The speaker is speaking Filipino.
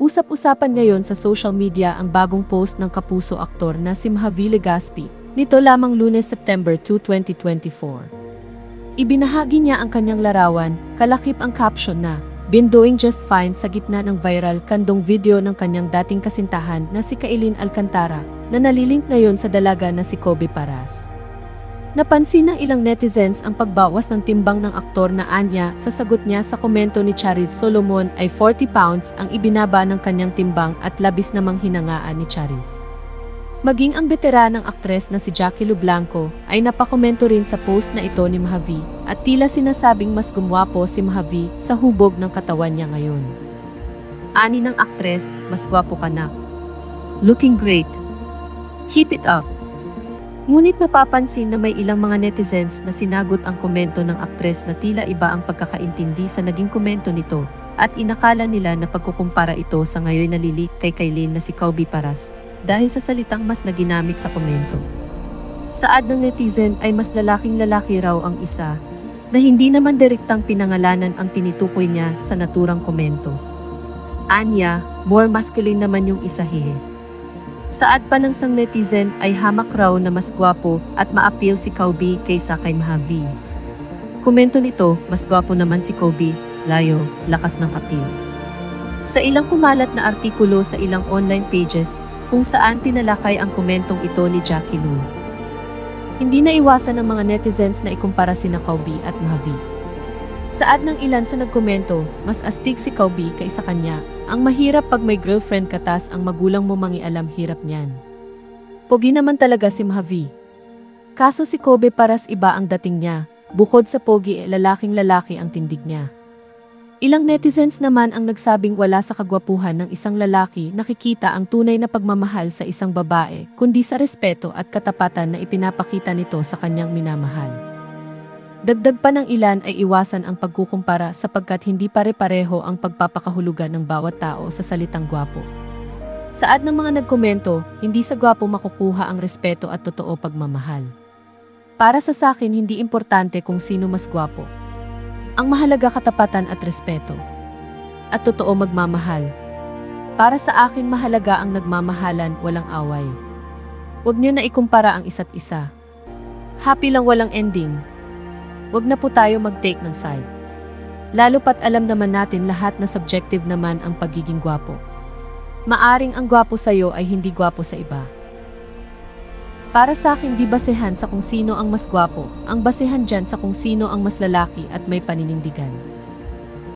Usap-usapan ngayon sa social media ang bagong post ng kapuso aktor na si Mahavi Legaspi, nito lamang lunes September 2, 2024. Ibinahagi niya ang kanyang larawan, kalakip ang caption na, Been doing just fine sa gitna ng viral kandong video ng kanyang dating kasintahan na si Kailin Alcantara na nalilink ngayon sa dalaga na si Kobe Paras. Napansin ng ilang netizens ang pagbawas ng timbang ng aktor na anya sa sagot niya sa komento ni Charis Solomon ay 40 pounds ang ibinaba ng kanyang timbang at labis namang hinangaan ni Charis. Maging ang veteranang aktres na si Jackie Lu Blanco ay napakomento rin sa post na ito ni Mahavi at tila sinasabing mas gumwapo si Mahavi sa hubog ng katawan niya ngayon. Ani ng aktres, mas gwapo ka na. Looking great. Keep it up. Ngunit mapapansin na may ilang mga netizens na sinagot ang komento ng aktres na tila iba ang pagkakaintindi sa naging komento nito at inakala nila na pagkukumpara ito sa ngayon nalilik kay Kailin na si Kobe Paras dahil sa salitang mas na ginamit sa komento. Saad ng netizen ay mas lalaking lalaki raw ang isa na hindi naman direktang pinangalanan ang tinitukoy niya sa naturang komento. Anya, more masculine naman yung isa hehe. Saad pa ng sang netizen ay hamak raw na mas gwapo at ma-appeal si Kobe kaysa kay Mahavi. Komento nito, mas gwapo naman si Kobe, layo, lakas ng appeal. Sa ilang kumalat na artikulo sa ilang online pages, kung saan tinalakay ang komentong ito ni Jackie Lu. Hindi na iwasan ng mga netizens na ikumpara sina Kobe at Mahavi. Saad ng ilan sa nagkomento, mas astig si Kobe kaysa kanya. Ang mahirap pag may girlfriend katas ang magulang mo mangialam hirap niyan. Pogi naman talaga si Mahavi. Kaso si Kobe paras iba ang dating niya, bukod sa pogi eh, lalaking lalaki ang tindig niya. Ilang netizens naman ang nagsabing wala sa kagwapuhan ng isang lalaki nakikita ang tunay na pagmamahal sa isang babae, kundi sa respeto at katapatan na ipinapakita nito sa kanyang minamahal. Dagdag pa ng ilan ay iwasan ang pagkukumpara sapagkat hindi pare-pareho ang pagpapakahulugan ng bawat tao sa salitang gwapo. Saad ng mga nagkomento, hindi sa gwapo makukuha ang respeto at totoo pagmamahal. Para sa sakin hindi importante kung sino mas gwapo. Ang mahalaga katapatan at respeto. At totoo magmamahal. Para sa akin mahalaga ang nagmamahalan, walang away. Huwag niyo na ikumpara ang isa't isa. Happy lang walang ending. Huwag na po tayo mag-take ng side. Lalo pat alam naman natin lahat na subjective naman ang pagiging gwapo. Maaring ang gwapo sa'yo ay hindi gwapo sa iba. Para sa akin di basehan sa kung sino ang mas gwapo, ang basehan dyan sa kung sino ang mas lalaki at may paninindigan.